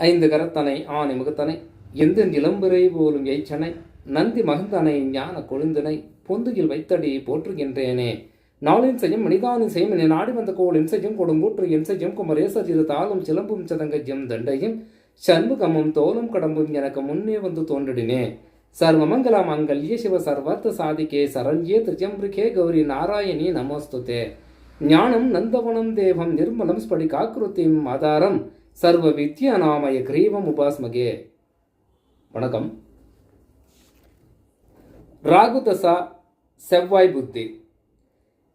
ஐந்து கரத்தனை ஆணி முகத்தனை எந்த நிலம்புரை போலும் எய்ச்சனை நந்தி மகந்தனை ஞான கொழுந்தனை பொந்துகில் வைத்தடி போற்றுகின்றேனே. நாளின் செய்யும் மனிதானின் செய்யும் என நாடி வந்த கோள் இன்சையும் கொடுங்கூற்று என் செய்யும் குமரேசர் இரு தாளும் சிலம்பும் சதங்கஜம் தண்டையும் சண்முகமும் தோலும் கடம்பும் எனக்கு முன்னே வந்து தோன்றிடினே. சர்வமங்கல மங்கல்ய சிவ சர்வர்த்த சாதிகே சரண்யே திரிஜம்பிரிகே கௌரி நாராயணி நமோஸ்துதே. ஞானம் நந்தவனம் தேவம் நிர்மலம் ஸ்படிகாக்கிருத்திம் ஆதாரம் சர்வ வித்யா நாமய கிரீவம் உபாஸ்மகே. வணக்கம். ராகு தசா செவ்வாய் புத்தி.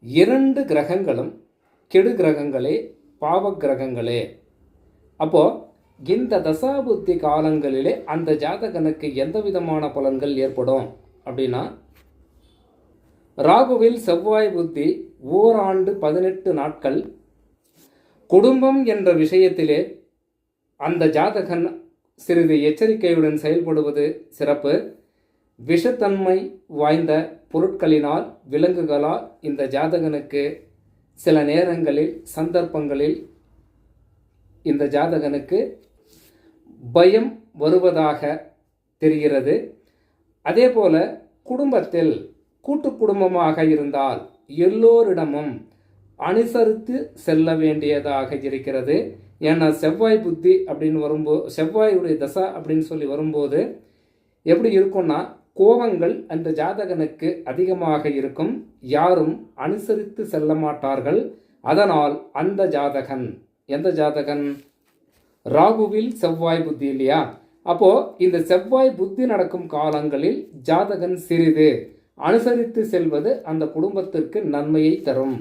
இரண்டு கிரகங்களும் கெடு கிரகங்களே பாவ கிரகங்களே. அப்போ இந்த தசா புத்தி காலங்களிலே அந்த ஜாதகனுக்கு எந்த விதமான பலன்கள் ஏற்படும்? அப்படின்னா ராகுவில் செவ்வாய் புத்தி ஓராண்டு பதினெட்டு நாட்கள். குடும்பம் என்ற விஷயத்திலே அந்த ஜாதகன் சிறிது எச்சரிக்கையுடன் செயல்படுவது சிறப்பு. விஷத்தன்மை வாய்ந்த பொருட்களினால் விலங்குகளால் இந்த ஜாதகனுக்கு சில நேரங்களில் சந்தர்ப்பங்களில் இந்த ஜாதகனுக்கு பயம் வருவதாக தெரிகிறது. அதே போல குடும்பத்தில் கூட்டு குடும்பமாக இருந்தால் எல்லோரிடமும் அனுசரித்து செல்ல வேண்டியதாக இருக்கிறது. ஏன்னா செவ்வாய் புத்தி அப்படின்னு வரும்போது செவ்வாயுடைய தசா அப்படின்னு சொல்லி வரும்போது எப்படி இருக்கும்னா கோபங்கள் அந்த ஜாதகனுக்கு அதிகமாக இருக்கும். யாரும் அனுசரித்து செல்ல மாட்டார்கள். அதனால் அந்த ஜாதகன் எந்த ஜாதகன்? ராகுவில் செவ்வாய் புத்தி இல்லையா? அப்போ இந்த செவ்வாய் புத்தி நடக்கும் காலங்களில் ஜாதகன் சிறிது. அனுசரித்து செல்வது அந்த குடும்பத்திற்கு நன்மையை தரும்.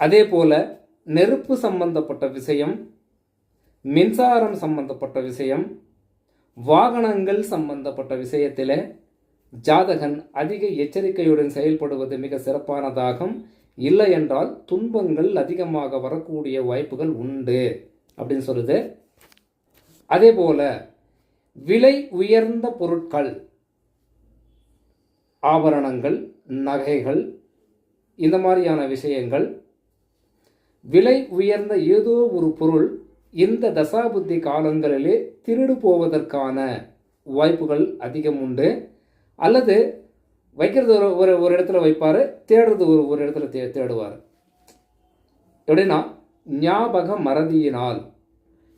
அதே போல நெருப்பு சம்பந்தப்பட்ட விஷயம் மின்சாரம் சம்பந்தப்பட்ட விஷயம் வாகனங்கள் சம்பந்தப்பட்ட விஷயத்தில் ஜாதகன் அதிக எச்சரிக்கையுடன் செயல்படுவது மிக சிறப்பானதாகும். இல்லை என்றால் துன்பங்கள் அதிகமாக வரக்கூடிய வாய்ப்புகள் உண்டு அப்படின்னு சொல்லுது. அதே போல விலை உயர்ந்த பொருட்கள் ஆபரணங்கள் நகைகள் இந்த மாதிரியான விஷயங்கள் விலை உயர்ந்த ஏதோ ஒரு பொருள் இந்த தசாபுத்தி காலங்களிலே திருடு போவதற்கான வாய்ப்புகள் அதிகம் உண்டு. அல்லது வைக்கிறது ஒரு ஒரு ஒரு இடத்துல வைப்பார் தேடுறது ஒரு ஒரு இடத்துல தே தேடுவார். எப்படின்னா ஞாபக மறதியினால்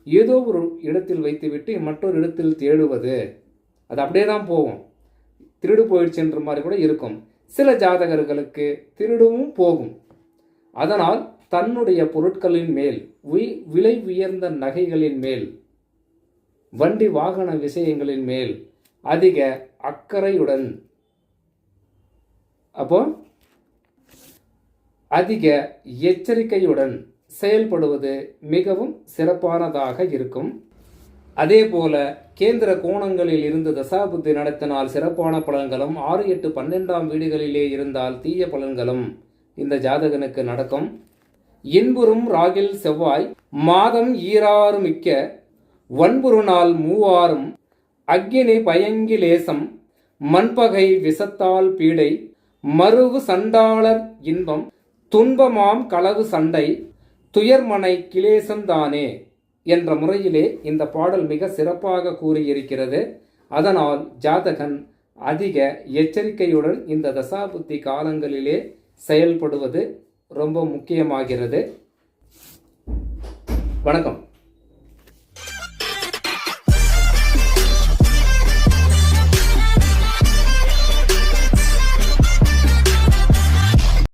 ஏதோ ஒரு இடத்தில் வைத்துவிட்டு மற்றொரு இடத்தில் தேடுவது அது அப்படியே தான் போகும். திருடு போயிடுச்சுன்ற மாதிரி கூட இருக்கும். சில ஜாதகர்களுக்கு திருடவும் போகும். அதனால் தன்னுடைய பொருட்களின் மேல் உய் விலை உயர்ந்த நகைகளின் மேல் வண்டி வாகன விஷயங்களின் மேல் அதிக அக்கறையுடன் அப்போ அதிக எச்சரிக்கையுடன் செயல்படுவது மிகவும் சிறப்பானதாக இருக்கும். அதே போல கேந்திர கோணங்களில் இருந்து தசாபுத்தி நடத்தினால் சிறப்பான பலன்களும் ஆறு எட்டு பன்னெண்டாம் வீடுகளிலே இருந்தால் தீய பலன்களும் இந்த ஜாதகனுக்கு நடக்கும். இன்புறும் ராகில் செவ்வாய் மாதம் ஈராறு மிக்க வன்புறு நாள் மூவாரும் பயங்கி பயங்கிலேசம் மண்பகை விசத்தால் பீடை மருவு சண்டாளர் இன்பம் துன்பமாம் களவு சண்டை துயர்மனை கிளேசந்தானே என்ற முறையிலே இந்த பாடல் மிக சிறப்பாக கூறியிருக்கிறது. அதனால் ஜாதகன் அதிக எச்சரிக்கையுடன் இந்த தசாபுத்தி காலங்களிலே செயல்படுவது ரொம்ப முக்கியமாகிறது. வணக்கம்.